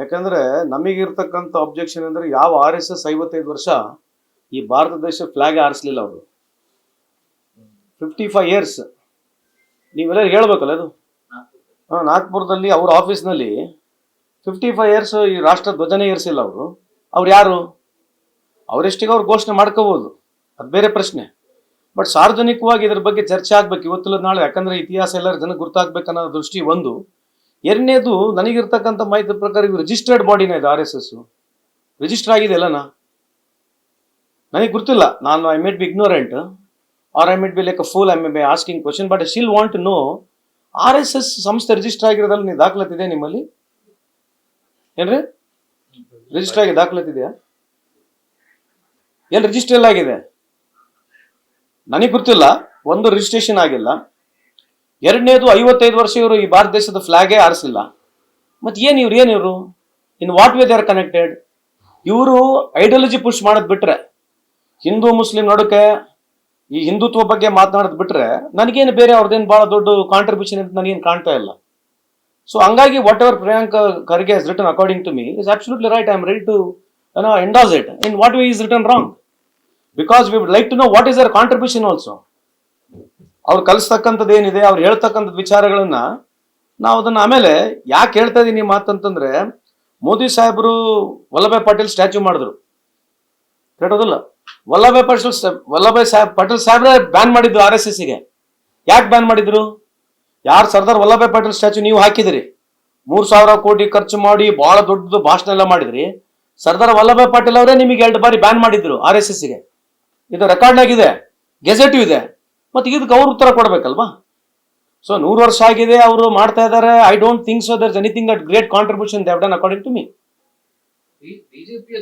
ಯಾಕಂದ್ರೆ ನಮಗಿರ್ತಕ್ಕಂಥ ಅಬ್ಜೆಕ್ಷನ್ ಅಂದ್ರೆ ಯಾವ ಆರ್ ಎಸ್ ಎಸ್ ಐವತ್ತೈದು ವರ್ಷ ಈ ಭಾರತ ದೇಶ ಫ್ಲಾಗ್ ಆರಿಸ್ಲಿಲ್ಲ ಅವರು. ಫಿಫ್ಟಿ ಫೈವ್ ಇಯರ್ಸ್ ನೀವೆಲ್ಲ ಹೇಳ್ಬೇಕಲ್ಲ ಅದು? ನಾಗ್ಪುರದಲ್ಲಿ ಅವ್ರ ಆಫೀಸ್ನಲ್ಲಿ ಫಿಫ್ಟಿ ಫೈವ್ ಇಯರ್ಸ್ ಈ ರಾಷ್ಟ್ರ ಧ್ವಜನೇ ಏರಿಸಿಲ್ಲ ಅವರು. ಅವ್ರು ಯಾರು? ಅವರೆಷ್ಟಿಗೆ ಅವ್ರು ಘೋಷಣೆ ಮಾಡ್ಕೋಬೋದು. ಅದು ಬೇರೆ ಪ್ರಶ್ನೆ. ಬಟ್ ಸಾರ್ವಜನಿಕವಾಗಿ ಇದ್ರ ಬಗ್ಗೆ ಚರ್ಚೆ ಆಗ್ಬೇಕು ಇವತ್ತಿಲ್ಲದ ನಾಳೆ. ಯಾಕಂದ್ರೆ ಇತಿಹಾಸ ಎಲ್ಲರ ಜನಕ್ಕೆ ಗುರ್ತಾಗ್ಬೇಕನ್ನೋ ದೃಷ್ಟಿ ಒಂದು. ಎರಡನೇದು ನನಗಿರ್ತಕ್ಕಂಥ ಮಾಹಿತಿ ಪ್ರಕಾರ ಇವು ರಿಜಿಸ್ಟರ್ಡ್ ಬಾಡಿನ ಇದು ಆರ್ ಎಸ್ ಎಸ್ ರಿಜಿಸ್ಟರ್ ಆಗಿದೆ ಅಲ್ಲನಾ ನನಗೆ ಗೊತ್ತಿಲ್ಲ. ನಾನು I might be ignorant or I might be like a fool I may be asking question but still want know R S S ಸಂಸ್ಥೆ ರಿಜಿಸ್ಟರ್ ಆಗಿರೋದಲ್ಲ ನೀವು ದಾಖಲಾತಿದೆ ನಿಮ್ಮಲ್ಲಿ? ಏನ್ರಿ? ರಿಜಿಸ್ಟರ್ ಆಗಿ ದಾಖಲಾತಿದೆಯಾ ಎಲ್ಲಿ ರಿಜಿಸ್ಟರ್ ಎಲ್ಲ ಆಗಿದೆ? ನನಗೆ ಗೊತ್ತಿಲ್ಲ. ಒಂದು ರಿಜಿಸ್ಟ್ರೇಷನ್ ಆಗಿಲ್ಲ. ಎರಡನೇದು ಐವತ್ತೈದು ವರ್ಷ ಇವರು ಈ ಭಾರತ ದೇಶದ ಫ್ಲಾಗೇ ಆರಿಸಿಲ್ಲ ಮತ್ತೆ ಏನು ಇವ್ರು, ಏನು ಇವರು? In what way they are connected ಇವರು ಐಡಿಯಾಲಜಿ ಪುಷ್ ಮಾಡೋದು ಬಿಟ್ರೆ, ಹಿಂದೂ, ಮುಸ್ಲಿಂ ನಡುಕೆ ಈ ಹಿಂದುತ್ವ ಬಗ್ಗೆ ಮಾತನಾಡೋದು ಬಿಟ್ರೆ ನನಗೇನು ಬೇರೆ ಅವ್ರದ್ದೇನು ಭಾಳ ದೊಡ್ಡ ಕಾಂಟ್ರಿಬ್ಯೂಷನ್ ಅಂತ ನನಗೇನು ಕಾಣ್ತಾ ಇಲ್ಲ. ಸೊ ಹಂಗಾಗಿ whatever Priyank Kharge is return according to me is absolutely right I am ready to endorse it in what way is return wrong because we would like to know what is our contribution also ಅವ್ರು ಕಲಿಸ್ತಕ್ಕಂಥದ್ದು ಏನಿದೆ, ಅವ್ರು ಹೇಳ್ತಕ್ಕಂಥದ್ದು ವಿಚಾರಗಳನ್ನ ನಾವು ಅದನ್ನ ಆಮೇಲೆ ಯಾಕೆ ಹೇಳ್ತಾ ಈ ಮಾತಂತಂದ್ರೆ, ಮೋದಿ ಸಾಹೇಬರು ವಲ್ಲಭಾಯ್ ಪಟೇಲ್ ಸ್ಟ್ಯಾಚು ಮಾಡಿದ್ರು. ಕೇಳೋದಿಲ್ಲ. ವಲ್ಲಭಾಯ್ ಪಟೇಲ್ ವಲ್ಲಭಾಯ್ ಸಾಹೇಬ್, ಪಟೇಲ್ ಸಾಹೇಬ್ರೆ ಬ್ಯಾನ್ ಮಾಡಿದ್ರು ಆರ್ ಎಸ್ ಎಸ್ಗೆ ಯಾಕೆ ಬ್ಯಾನ್ ಮಾಡಿದ್ರು? ಯಾರು ಸರ್ದಾರ್ ವಲ್ಲಭಾಯ್ ಪಟೇಲ್ ಸ್ಟ್ಯಾಚು ನೀವು ಹಾಕಿದಿರಿ. ಮೂರ್ ಸಾವಿರ ಕೋಟಿ ಖರ್ಚು ಮಾಡಿ ಬಹಳ ದೊಡ್ಡದು ಭಾಷಣ ಎಲ್ಲ ಮಾಡಿದ್ರಿ. ಸರ್ದಾರ್ ವಲ್ಲಭಾಯ್ ಪಟೇಲ್ ಅವರೇ ನಿಮಗೆ ಎರಡು ಬಾರಿ ಬ್ಯಾನ್ ಮಾಡಿದ್ರು ಆರ್ ಎಸ್ ಎಸ್ಗೆ ಇದು ರೆಕಾರ್ಡ್ ಆಗಿದೆ ಗೆಜೆಟ್ ಇದೆ. ಮತ್ತೆ ಇದಕ್ಕೆ ಅವ್ರು ಉತ್ತರ ಕೊಡಬೇಕಲ್ವಾ? ಸೊ ನೂರು ವರ್ಷ ಆಗಿದೆ ಅವರು ಮಾಡ್ತಾ ಇದ್ದಾರೆ I don't think so there anything that great contribution they've done according to me